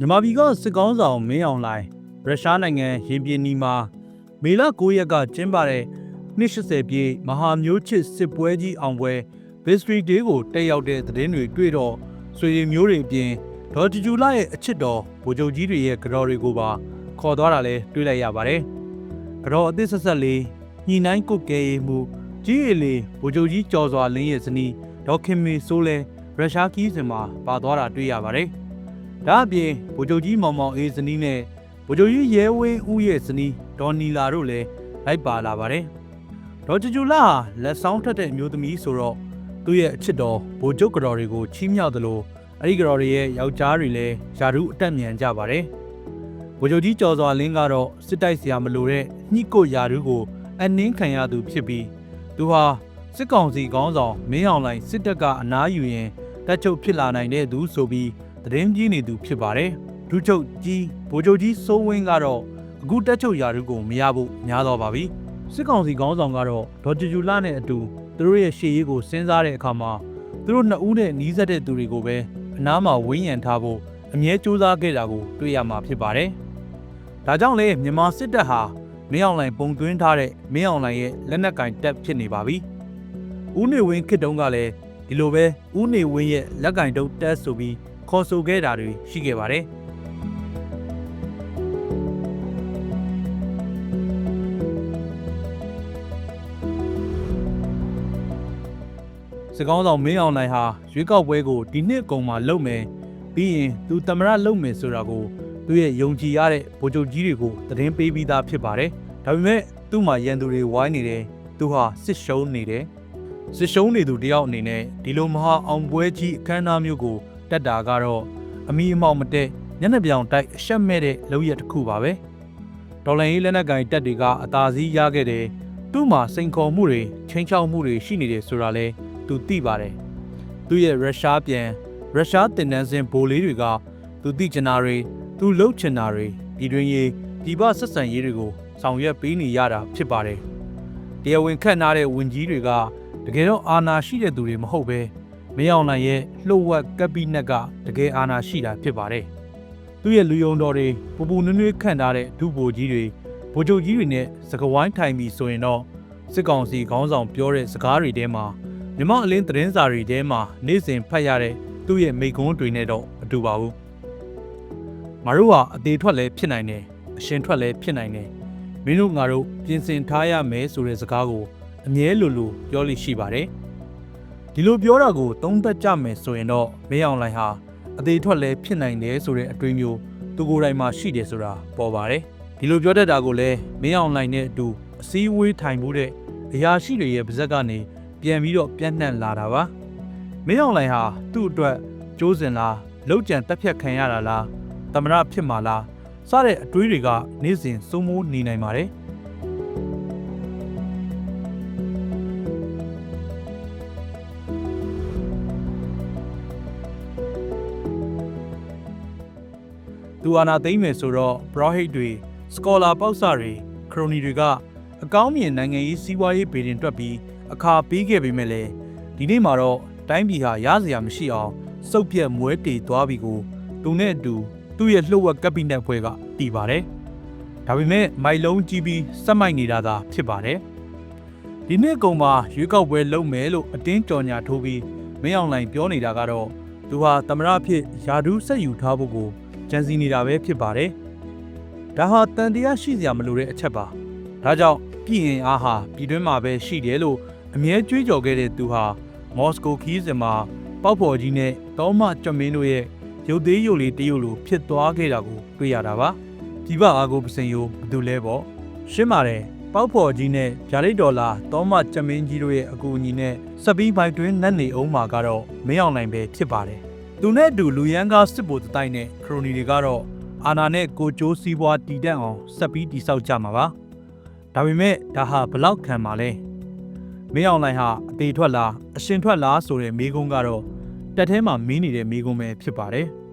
မြန်မာပြည်ကစစ်ကောင်းဆောင်မင်းအောင်လှိုင်ရုရှားနိုင်ငံရင်ပြင်းနီမှာမေလ9ရက်ကကျင်းပတဲ့280ပြည့်မဟာမျိုးချစ်စစ်ပွဲကြီးအောင်ပွဲ History Day ကိုတက်ရောက်တဲ့သတင်းတွေတွေ့တော့ဆွေရင်မျိုးတွေအပြင်ဒေါ်ဂျူဂျူလာရဲ့အချစ်တော်ဗိုလ်ချုပ်ကြီးတွေရဲ့ကြော်တွေကိုပါခေါ်သွားတာလည်းတွေ့လိုက်ရပါတယ်။ကြော်အသစ်ဆက်ဆက်လေးညှိနှိုင်းကုတ်ကဲရေးမှုကြီးရည်လေးဗိုလ်ချုပ်ကြီးကျော်စွာလင်းရဲ့ဇနီးဒေါက်ခင်မီဆိုးလဲရုရှားကီးစင်မှာပါသွားတာတွေ့ရပါတယ်။ ဒါအပြင်ဗိုလ်ချုပ်ကြီးမောင်မောင်အေးဇနီးနဲ့ဗိုလ်ချုပ်ကြီးရဲဝင်းဦးရဲ့ဇနီးဒေါ်နီလာတို့လည်းလိုက်ပါလာပါတယ်။ဒေါ်ဂျူဂျူလာဟာလက်ဆောင်ထက်တဲ့အမျိုးသမီးဆိုတော့သူ့ရဲ့အချစ်တော်ဗိုလ်ချုပ်ကြော်တွေကိုချီးမြှောက်သလိုအဲ့ဒီကြော်တွေရဲ့ယောက်ျားတွေလည်းယာရုအတက်မြန်ကြပါတယ်။ဗိုလ်ချုပ်ကြီးကျော်စွာလင်းကတော့စစ်တိုက်စရာမလိုတဲ့ညှိကိုယာရုကိုအနှင်းခံရသူဖြစ်ပြီးသူဟာစစ်ကောင်စီခေါင်းဆောင်မင်းအောင်လှိုင်စစ်တပ်ကအနားယူရင်တက်ချုပ်ဖြစ်လာနိုင်တဲ့သူဆိုပြီး သတင်းကြီးနေသူဖြစ်ပါတယ်။ဒုချုပ်ကြီးဗိုလ်ချုပ်ကြီးစိုးဝင်းကတော့အခုတက်ချုပ်ယာရုကိုမရဖို့များတော့ပါပြီ။စစ်ကောင်စီခေါင်းဆောင်ကတော့ဒေါ်ဂျူဂျူလာနဲ့အတူသူတို့ရဲ့ရှေ့ရေးကိုစဉ်းစားတဲ့အခါမှာသူတို့နှစ်ဦးနဲ့နီးစပ်တဲ့သူတွေကိုပဲအနားမှာဝင်းရံထားဖို့အမြဲစူးစမ်းခဲ့တာကိုတွေ့ရမှာဖြစ်ပါတယ်။ဒါကြောင့်လေမြန်မာစစ်တပ်ဟာမင်းအောင်လှိုင်ပုံသွင်းထားတဲ့မင်းအောင်လှိုင်ရဲ့လက်နက်ကင်တပ်ဖြစ်နေပါပြီ။ဦးနေဝင်းခေတ်တုန်းကလည်းဒီလိုပဲဦးနေဝင်းရဲ့လက်ကင်တုပ်တက်ဆိုပြီး ခေါ်ဆိုခဲ့တာတွေရှိခဲ့ပါတယ်။စကောင်းဆောင်မင်းအောင်လှိုင်ဟာရွေးကောက်ပွဲကိုဒီနှစ်အကုန်မှာလုပ်မယ်ပြီးရင်သူတမရလုပ်မယ်ဆိုတာကိုသူရဲ့ယုံကြည်ရတဲ့ဗိုလ်ချုပ်ကြီးတွေကိုသတင်းပေးပြီးသားဖြစ်ပါတယ်။ဒါပေမဲ့သူ့မှာရန်သူတွေဝိုင်းနေတယ်။သူဟာစစ်ရှုံးနေတယ်။စစ်ရှုံးနေသူတယောက်အနေနဲ့ဒီလိုမဟာအောင်ပွဲကြီးအခမ်းအနားမျိုးကို တက်တာကတော့အမီအမောင်မတက်ညနေပြောင်တိုက်အရှက်မဲ့တဲ့လုပ်ရက်တစ်ခုပါပဲ။ဒေါ်လာရေးလက်နက်ကင်တက်တွေကအသာစီးရခဲ့တယ်။သူ့မှာစိန်ခေါ်မှုတွေချင်းချောက်မှုတွေရှိနေတယ်ဆိုတာလဲသူသိပါတယ်။သူ့ရဲ့ရုရှားပြန်ရုရှားတင်နန်းစင်ဘိုလေးတွေကသူသိချင်တာတွေသူလှုပ်ချင်တာတွေပြည်တွင်းရေးဒီပဆက်ဆံရေးတွေကိုဆောင်ရွက်ပေးနေရတာဖြစ်ပါတယ်။တရားဝင်ခန့်ထားတဲ့ဝန်ကြီးတွေကတကယ်တော့အာဏာရှိတဲ့သူတွေမဟုတ်ပဲ မင်းအောင်လှိုင်ရဲ့လှုပ်ဝက်ကပ်ပိနက်ကတကယ်အာဏာရှိတာဖြစ်ပါတယ်။သူ့ရဲ့လူယုံတော်တွေပူပူနွေးနွေးခန့်ထားတဲ့ဒုဗိုလ်ကြီးတွေဗိုလ်ချုပ်ကြီးတွေနဲ့စကဝိုင်းထိုင်ပြီးဆိုရင်တော့စစ်ကောင်စီခေါင်းဆောင်ပြောတဲ့စကားတွေထဲမှာမြမအလင်းသတင်းစာတွေထဲမှာနေ့စဉ်ဖတ်ရတဲ့သူ့ရဲ့မိကွန်းတွေနဲ့တော့မတူပါဘူး။ငါတို့ဟာအသေးထွက်လဲဖြစ်နိုင်တယ်အရှင်ထွက်လဲဖြစ်နိုင်တယ်မင်းတို့ငါတို့ပြင်ဆင်ထားရမယ်ဆိုတဲ့စကားကိုအမြဲလိုလိုပြောလိရှိပါတယ်။ ဒီလိုပြောတာကိုသုံးသက်ကြမယ်ဆိုရင်တော့မင်းအောင်လှိုင်ဟာအသေးထွက်လဲဖြစ်နိုင်တယ်ဆိုတဲ့အတွေးမျိုးသူကိုယ်တိုင်မှာရှိတယ်ဆိုတာပေါ်ပါတယ်။ဒီလိုပြောတတ်တာကိုလည်းမင်းအောင်လှိုင်နဲ့အတူအစည်းအဝေးထိုင်မှုတဲ့အရာရှိတွေရဲ့ပါဇက်ကနေပြန်ပြီးတော့ပြန့်နှံ့လာတာပါမင်းအောင်လှိုင်ဟာသူ့အတွက်ကြိုးစင်လားလောက်ကြံတက်ဖြတ်ခံရတာလားသမရဖြစ်မှာလားစတဲ့အတွေးတွေကနေ့စဉ်စိုးမိုးနေနိုင်ပါတယ် သူအာနာသိမ့်မယ်ဆိုတော့ Brohate တွေ Scholar ပေါက်စတွေ Crony တွေကအကောင်းမြင်နိုင်ငံရေးစီးပွားရေးဗေဒင်တွက်ပြီးအခါပေးခဲ့ပေမဲ့လည်းဒီနေ့မှာတော့တိုင်းပြည်ဟာရစရာမရှိအောင်စုပ်ပြက်မွဲတေသွားပြီကိုသူနဲ့အတူသူ့ရဲ့လှုပ်ဝက်ကပ်ပိနက်ဖွဲ့ကတည်ပါတယ်။ဒါပေမဲ့မိုက်လုံးကြီးပြီးစက်မိုက်နေတာသာဖြစ်ပါတယ်။ဒီနေ့ကုံမှာရွေးကောက်ပွဲလုပ်မယ်လို့အတင်းကြော်ညာထိုးပြီးမင်းအောင်လှိုင်ပြောနေတာကတော့သူဟာသမရဖြစ်ယာဒူးဆက်ယူထားဖို့ကို ကြံစည်နေတာပဲဖြစ်ပါတယ်။ဒါဟာတန်တရားရှိစရာမလိုတဲ့အချက်ပါ။ဒါကြောင့်ပြည်ရင်အားဟာပြည်တွင်းမှာပဲရှိတယ်လို့အမြဲကြွေးကြော်ခဲ့တဲ့သူဟာမော်စကိုခီးစင်မှာပေါက်ဖော်ကြီးနဲ့တောမကြွမင်းတို့ရဲ့ရုပ်သေးရုပ်လေးတရုပ်လိုဖြစ်သွားခဲ့တာကိုတွေ့ရတာပါဒီဘအားကိုပစင်ယိုဘသူလဲပေါ့ရှင်းပါတယ်ပေါက်ဖော်ကြီးနဲ့ဂျာရိဒေါ်လာတောမကြမင်းကြီးတို့ရဲ့အကူအညီနဲ့စပီးဘိုက်တွင်းနတ်နေအောင်မှာကတော့မင်းအောင်နိုင်ပဲဖြစ်ပါတယ် သူနဲ့အတူလူရန်ကားစစ်ဗိုလ်တိုင်နဲ့ခရိုနီတွေကတော့အာနာနဲ့ကိုကျိုးစည်းပွားတည်တံ့အောင်ဆက်ပြီးတိဆောက်ကြမှာပါဒါပေမဲ့ဒါဟာဘလောက်ခံပါလဲမင်းအောင်လှိုင်ဟာအသေးထွက်လားအရှင်ထွက်လားဆိုတဲ့မိကုံးကတော့တက်ထဲမှာမင်းနေတဲ့မိကုံးပဲဖြစ်ပါတယ်။